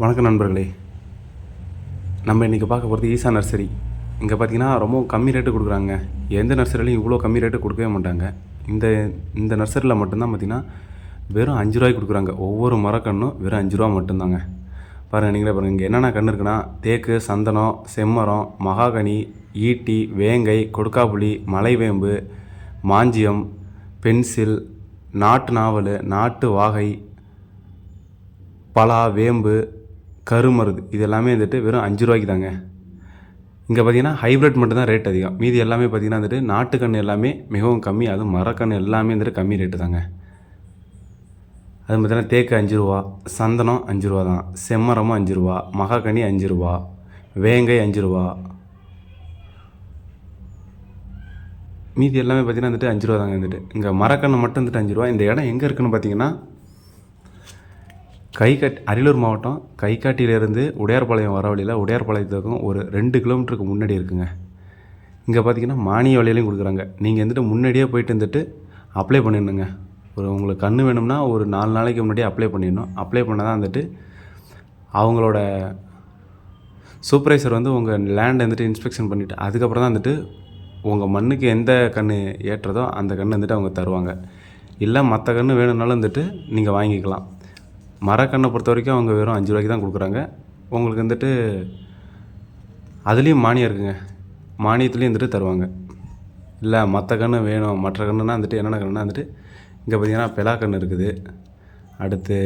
வணக்கம் நண்பர்களே. நம்ம இன்றைக்கி பார்க்க போகிறது ஈசா நர்சரி. இங்கே பார்த்தீங்கன்னா ரொம்ப கம்மி ரேட்டு கொடுக்குறாங்க. எந்த நர்சரிலையும் இவ்வளோ கம்மி ரேட்டு கொடுக்கவே மாட்டாங்க. இந்த இந்த நர்சரியில் மட்டும்தான் பார்த்தீங்கன்னா வெறும் அஞ்சு ரூபாய்க்கு கொடுக்குறாங்க. ஒவ்வொரு மரக்கன்றும் வெறும் அஞ்சு ரூபா மட்டும்தாங்க. பாருங்கள் நீங்களே பாருங்கள் இங்கே என்னென்ன கன்று இருக்குன்னா தேக்கு சந்தனம் செம்மரம் மகாகனி ஈட்டி வேங்கை கொடுக்காப்புளி மலைவேம்பு மாஞ்சியம் பென்சில் நாட்டு நாவல் நாட்டு வாகை பலா வேம்பு கருமருது. இது எல்லாமே வந்துட்டு வெறும் அஞ்சு ரூபாய்க்கு தாங்க. இங்கே பார்த்தீங்கன்னா ஹைப்ரிட் மட்டும்தான் ரேட் அதிகம். மீதி எல்லாமே பார்த்தீங்கன்னா வந்துட்டு நாட்டுக்கன்று எல்லாமே மிகவும் கம்மி. அதுவும் மரக்கன்று எல்லாமே வந்துட்டு கம்மி ரேட்டு தாங்க. அது பார்த்தீங்கன்னா தேக்கு அஞ்சு ரூபா சந்தனம் அஞ்சு ரூபா தான். செம்மரமும் அஞ்சு ரூபா மகாக்கனி அஞ்சு ரூபா வேங்கை அஞ்சு ரூபா. மீதி எல்லாமே பார்த்தீங்கன்னா வந்துட்டு அஞ்சு ரூபா தாங்க வந்துட்டு. இங்கே மரக்கன்று மட்டும் வந்துட்டு அஞ்சு ரூபா. இந்த இடம் எங்கே இருக்குன்னு பார்த்தீங்கன்னா கைகாட் அரியலூர் மாவட்டம் கைகாட்டியிலேருந்து உடையார்பாளையம் வர வழியில் உடையார்பாளையத்துக்கும் ஒரு ரெண்டு கிலோமீட்டருக்கு முன்னாடி இருக்குங்க. இங்கே பார்த்தீங்கன்னா மானிய விலையிலையும் கொடுக்குறாங்க. நீங்கள் வந்துட்டு முன்னாடியே போயிட்டு வந்துட்டு அப்ளை பண்ணிடணுங்க. ஒரு உங்களுக்கு கன்று வேணும்னா ஒரு நாலு நாளைக்கு முன்னாடியே அப்ளை பண்ணிடணும். அப்ளை பண்ணால் தான் வந்துட்டு அவங்களோட சூப்பர்வைசர் வந்து உங்கள் லேண்டை வந்துட்டு இன்ஸ்பெக்ஷன் பண்ணிவிட்டு அதுக்கப்புறம் தான் வந்துட்டு உங்கள் மண்ணுக்கு எந்த கன்று ஏற்றதோ அந்த கன்று வந்துட்டு அவங்க தருவாங்க. இல்லை மற்ற கன்று வேணும்னாலும் வந்துட்டு நீங்கள் வாங்கிக்கலாம். மரக்கன்றை பொறுத்த வரைக்கும் அவங்க வெறும் அஞ்சு ரூபாய்க்கு தான் கொடுக்குறாங்க. உங்களுக்கு வந்துட்டு அதுலேயும் மானியம் இருக்குங்க. மானியத்துலேயும் வந்துட்டு தருவாங்க. இல்லை மற்ற கன்று வேணும். மற்ற கன்றுனா வந்துட்டு என்னென்ன கன்றுனா வந்துட்டு இங்கே பார்த்தீங்கன்னா பெலா கன்று இருக்குது. அடுத்து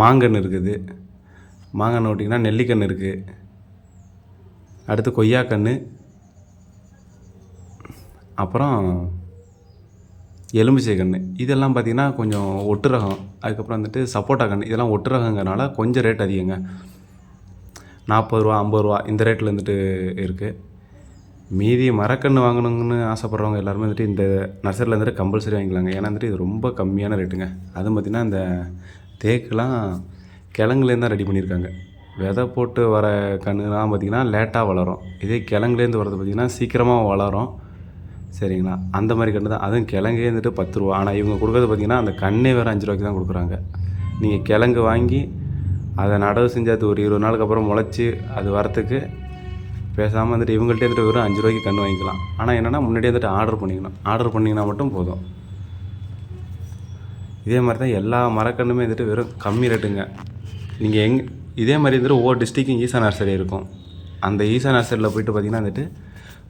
மாங்கன்று இருக்குது. மாங்கன்று விட்டிங்கன்னா நெல்லிக்கன்று இருக்குது அடுத்து கொய்யாக்கன்று அப்புறம் எலுமிச்சை கன்று. இதெல்லாம் பார்த்திங்கன்னா கொஞ்சம் ஒட்டு ரகம் அதுக்கப்புறம் வந்துட்டு சப்போட்டா கன்று. இதெல்லாம் ஒட்டு ரகங்கிறனால கொஞ்சம் ரேட் அதிகங்க. நாற்பது ரூபா ஐம்பது ரூபா இந்த ரேட்டில் வந்துட்டு இருக்குது மீதி மரக்கன்று வாங்கணுங்கன்னு ஆசைப்பட்றவங்க எல்லாருமே வந்துட்டு இந்த நர்சரியில் வந்துட்டு கம்பல்சரி வாங்கிக்கலாங்க. ஏன்னா வந்துட்டு இது ரொம்ப கம்மியான ரேட்டுங்க அதுவும் பார்த்திங்கன்னா இந்த தேக்குலாம் கிழங்குலேருந்து தான் ரெடி பண்ணியிருக்காங்க. விதை போட்டு வர கன்றுலாம் பார்த்திங்கன்னா லேட்டாக வளரும். இதே கிழங்குலேருந்து வரது பார்த்திங்கன்னா சீக்கிரமாக வளரும். சரிங்களா? அந்த மாதிரி கன்று தான். அதுவும் கிழங்கே வந்துட்டு பத்து ரூபா. ஆனால் இவங்க கொடுக்குறது பார்த்திங்கன்னா அந்த கண்ணே வேறு அஞ்சு ரூபாய்க்கு தான் கொடுக்குறாங்க. நீங்கள் கிழங்கு வாங்கி அதை நடவு செஞ்சு அது ஒரு இருபது நாளுக்கு அப்புறம் முளைச்சி அது வரத்துக்கு பேசாமல் வந்துட்டு இவங்கள்ட்ட வந்துட்டு வெறும் அஞ்சு ரூபாய்க்கு கன்று வாங்கிக்கலாம். ஆனால் என்னென்னா முன்னாடியே வந்துட்டு ஆர்டர் பண்ணிக்கணும். ஆர்டர் பண்ணிங்கன்னா மட்டும் போதும். இதே மாதிரி தான் எல்லா மரக்கன்றுமே வந்துட்டு வெறும் கம்மி ரேட்டுங்க. நீங்கள் எங் இதே மாதிரி வந்துட்டு ஒவ்வொரு டிஸ்ட்ரிக்கும் ஈசா நர்சரி இருக்கும். அந்த ஈசா நர்சரியில் போயிட்டு பார்த்தீங்கன்னா வந்துட்டு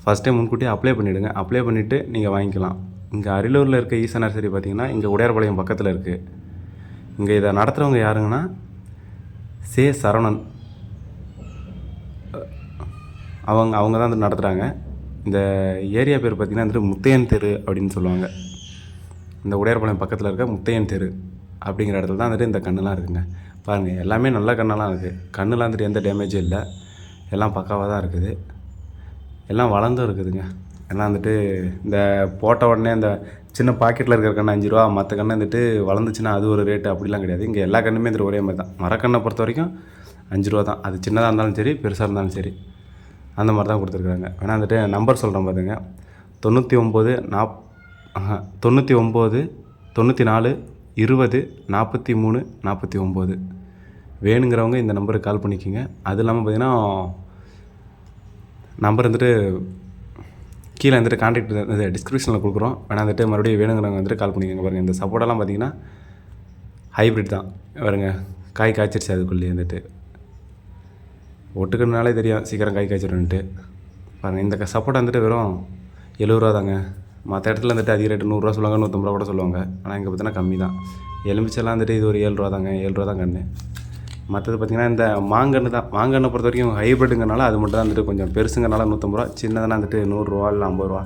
ஃபஸ்ட்டே டைம் முன்கூட்டியே அப்ளை பண்ணிவிடுங்க அப்ளை பண்ணிவிட்டு நீங்கள் வாங்கிக்கலாம். இங்கே அரியலூரில் இருக்க ஈசா நர்சரி பார்த்திங்கன்னா இங்கே உடையார்பாளையம் பக்கத்தில் இருக்குது இங்கே இதை நடத்துகிறவங்க யாருங்கன்னா சே. சரவணன். அவங்க அவங்க தான் வந்து நடத்துகிறாங்க இந்த ஏரியா பேர் பார்த்திங்கன்னா வந்துட்டு முத்தையன் தெரு அப்படின்னு சொல்லுவாங்க. இந்த உடையார்பாளையம் பக்கத்தில் இருக்க முத்தையன் தெரு அப்படிங்கிற இடத்துல தான் வந்துட்டு இந்த கண்ணெலாம் இருக்குங்க. பாருங்கள் எல்லாமே நல்ல கண்ணெல்லாம் இருக்குது கண்ணெலாம் வந்துட்டு எந்த டேமேஜும் இல்லை. எல்லாம் பக்காவாக தான் இருக்குது. எல்லாம் வளர்ந்தும் இருக்குதுங்க. எல்லாம் வந்துட்டு இந்த போட்ட உடனே இந்த சின்ன பாக்கெட்டில் இருக்கிற கண்ணு அஞ்சு ரூபா மற்ற கண்ணு வந்துட்டு வளர்ந்துச்சுன்னா அது ஒரு ரேட்டு அப்படிலாம் கிடையாது. இங்கே எல்லா கண்ணுமே வந்துட்டு ஒரே மாதிரி தான். மரக்கண்ணை பொறுத்த வரைக்கும் அஞ்சு ரூபா தான். அது சின்னதாக இருந்தாலும் சரி பெருசாக இருந்தாலும் சரி. அந்த மாதிரி தான் கொடுத்துருக்குறாங்க வேணால் வந்துட்டு நம்பர் சொல்கிறேன் பாருங்க தொண்ணூற்றி ஒம்பது நாப் தொண்ணூற்றி ஒம்பது தொண்ணூற்றி நாலு இருபது நாற்பத்தி மூணு நாற்பத்தி ஒம்பது வேணுங்கிறவங்க இந்த நம்பருக்கு கால் பண்ணிக்கோங்க. அது இல்லாமல் பார்த்தீங்கன்னா நம்பர் வந்துட்டு கீழே வந்துட்டு கான்டாக்ட் இது டிஸ்கிரிப்ஷனில் கொடுக்குறோம். வேணால் வந்துட்டு மறுபடியும் வேணுங்கிறவங்க வந்துட்டு கால் பண்ணிக்கோங்க பாருங்கள் இந்த சப்போட்டெல்லாம் பார்த்தீங்கன்னா ஹைப்ரிட் தான். பாருங்க. காய் காய்ச்சிருச்சு அதுக்குள்ளேயே வந்துட்டு. ஒட்டுக்கணுனாலே தெரியும். சீக்கிரம் காய் காய்ச்சிடும்ன்ட்டு பாருங்கள் இந்த சப்போட்டா வந்துட்டு வெறும் எழுபது ரூபா தாங்க. மற்ற இடத்துல வந்துட்டு அதிக ரேட்டு நூறுரூவா சொல்லுவாங்க நூற்றம்பது ரூபா கூட சொல்லுவாங்க. ஆனால் இங்கே பார்த்தீங்கன்னா கம்மி தான் எலுமிச்செல்லாம் வந்துட்டு இது ஒரு ஏழு ரூபா தாங்க. ஏழு ரூபா தான் கண்ணு. மற்றது பார்த்திங்கன்னா இந்த மாங்கன்று தான். மாங்கன்னை பொறுத்த வரைக்கும் ஹைப்ரிட்டுங்கிறனால அது மட்டும் தான் வந்துட்டு கொஞ்சம் பெருசுங்கிறனால நூற்றம்பது ரூபா சின்னதுனா வந்துட்டு நூறுரூவா இல்லை ஐம்பது ரூபா.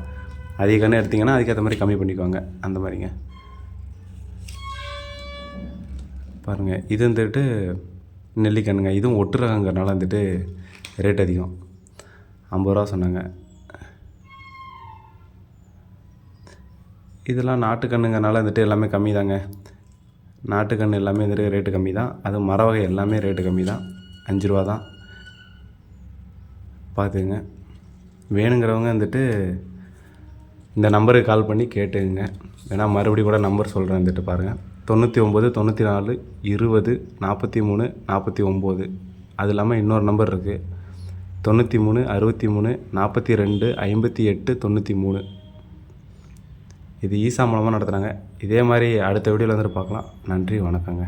அதிக கன்று எடுத்திங்கன்னா அதுக்கேற்ற மாதிரி கம்மி பண்ணிக்குவாங்க. அந்த மாதிரிங்க. பாருங்கள் இது வந்துட்டு நெல்லிக்கண்ணுங்க இதுவும் ஒட்டு ரகங்கிறனால வந்துட்டு ரேட் அதிகம். ஐம்பது ரூபா சொன்னாங்க. இதெல்லாம் நாட்டுக்கண்ணுங்கிறனால வந்துட்டு எல்லாமே கம்மி தாங்க நாட்டுக்கன்று எல்லாமே வந்துட்டு ரேட்டு கம்மி தான். அது மர வகை எல்லாமே ரேட்டு கம்மி தான். அஞ்சு ரூபா தான். பார்த்துங்க வேணுங்கிறவங்க வந்துட்டு இந்த நம்பருக்கு கால் பண்ணி கேட்டுங்க வேணால் மறுபடியும் கூட நம்பர் சொல்கிறேன் வந்துட்டு பாருங்கள் தொண்ணூற்றி ஒம்பது தொண்ணூற்றி நாலு இருபது நாற்பத்தி மூணு நாற்பத்தி ஒம்பது அது இல்லாமல் இன்னொரு நம்பர் இருக்குது தொண்ணூற்றி மூணு அறுபத்தி மூணு நாற்பத்தி ரெண்டு ஐம்பத்தி எட்டு தொண்ணூற்றி மூணு. இது ஈசா மூலமாக நடத்துகிறாங்க இதே மாதிரி அடுத்த வீடியோவில் வந்துட்டு பார்க்கலாம். நன்றி வணக்கங்க.